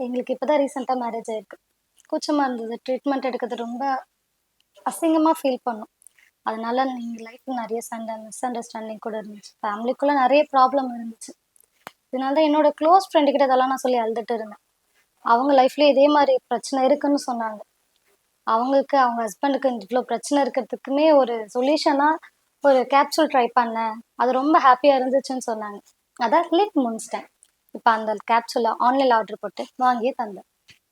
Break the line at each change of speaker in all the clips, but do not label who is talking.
எங்களுக்கு இப்பதான் ரீசெண்டாக மேரேஜ் ஆயிருக்கு. கூச்சமாக இருந்தது. ட்ரீட்மெண்ட் எடுக்கிறது ரொம்ப அசிங்கமாக ஃபீல் பண்ணோம். அதனால நீங்கள் லைஃப்பில் நிறைய சண்டை மிஸ் அண்டர்ஸ்டாண்டிங் கூட இருந்துச்சு. ஃபேமிலிக்குள்ளே நிறைய ப்ராப்ளம் இருந்துச்சு. இதனால தான் என்னோட க்ளோஸ் ஃப்ரெண்டு கிட்ட இதெல்லாம் நான் சொல்லி அழுதுட்டு இருந்தேன். அவங்க லைஃப்லேயே இதே மாதிரி பிரச்சனை இருக்குன்னு சொன்னாங்க. அவங்களுக்கு அவங்க ஹஸ்பண்டுக்கு இவ்வளோ பிரச்சனை இருக்கிறதுக்குமே ஒரு சொல்யூஷனாக ஒரு கேப்சூல் ட்ரை பண்ணேன். அது ரொம்ப ஹாப்பியாக இருந்துச்சுன்னு சொன்னாங்க. அதான் லிப் முடிச்சிட்டேன் இப்போ அந்த கேப்சூலை ஆன்லைன் ஆர்டர் போட்டு வாங்கி தந்தேன்.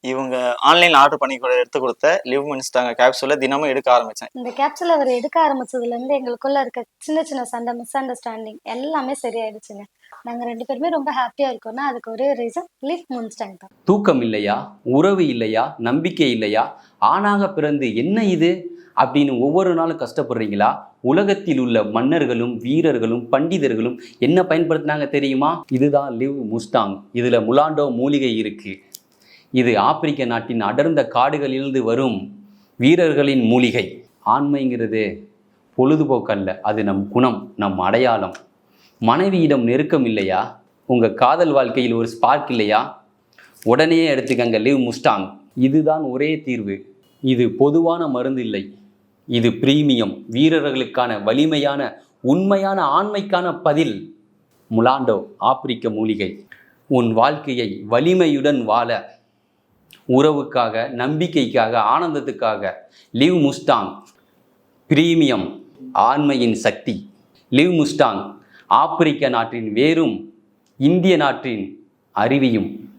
இவங்க ஆன்லைன்ல ஆர்டர் பண்ணி கூட எடுத்து கொடுத்த லிவ் மினிஸ்டாங்க கேப்சூலை தினமும் எடுக்க ஆரம்பிச்சேன்.
இந்த கேப்சூல் அவர் எடுக்க ஆரம்பிச்சதுல இருந்து எங்களுக்குள்ள இருக்க சின்ன சின்ன சண்டை மிஸ் அண்டர்ஸ்டாண்டிங் எல்லாமே சரியாயிடுச்சுங்க. நாங்க ரெண்டு பேருமே ரொம்ப ஹாப்பியா இருக்கோம்னா அதுக்கு ஒரே ரீசன் லிப் முடிச்சிட்டாங்க தான்.
தூக்கம் இல்லையா? உறவு இல்லையா? நம்பிக்கை இல்லையா? ஆணாக பிறந்து என்ன இது? அப்படின்னு ஒவ்வொரு நாளும் கஷ்டப்படுறீங்களா? உலகத்தில் உள்ள மன்னர்களும் வீரர்களும் பண்டிதர்களும் என்ன பயன்படுத்தினாங்க தெரியுமா? இதுதான் லிவ் முஸ்டாங் இதில் முலாண்டோ மூலிகை இருக்குது இது ஆப்பிரிக்க நாட்டின் அடர்ந்த காடுகளிலிருந்து வரும் வீரர்களின் மூலிகை. ஆண்மைங்கிறது பொழுதுபோக்கல்ல. அது நம் குணம் நம் அடையாளம். மனைவியிடம் நெருக்கம் இல்லையா? உங்கள் காதல் வாழ்க்கையில் ஒரு ஸ்பார்க் இல்லையா? உடனே எடுத்துக்கங்க லிவ் முஸ்டாங் இதுதான் ஒரே தீர்வு. இது பொதுவான மருந்து இல்லை. இது பிரீமியம். வீரர்களுக்கான வலிமையான உண்மையான ஆண்மைக்கான பதில். முலாண்டோ ஆப்பிரிக்க மூலிகை. உன் வாழ்க்கையை வலிமையுடன் வாழ. உறவுக்காக நம்பிக்கைக்காக ஆனந்தத்துக்காக. Live Mustang. பிரீமியம் ஆண்மையின் சக்தி. லிவ் முஸ்டாங் ஆப்பிரிக்க நாட்டின் வேரும் இந்திய நாட்டின் அருவியும்